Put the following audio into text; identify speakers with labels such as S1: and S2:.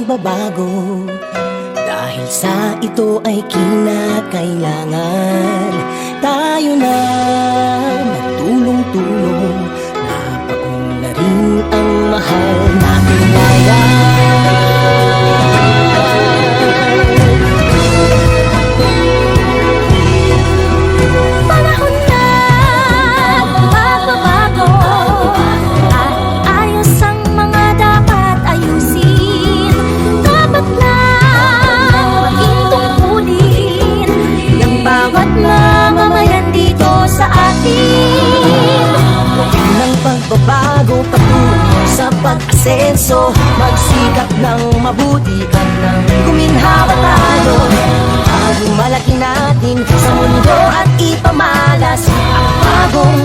S1: pagbabago Dahil sa ito ay kinakailangan. Tayo na magtulong-tulong
S2: mag-asenso Magsikap ng mabuti ka ng guminhawa tayo. Ang malaki natin sa mundo at ipamalas. Ang bagong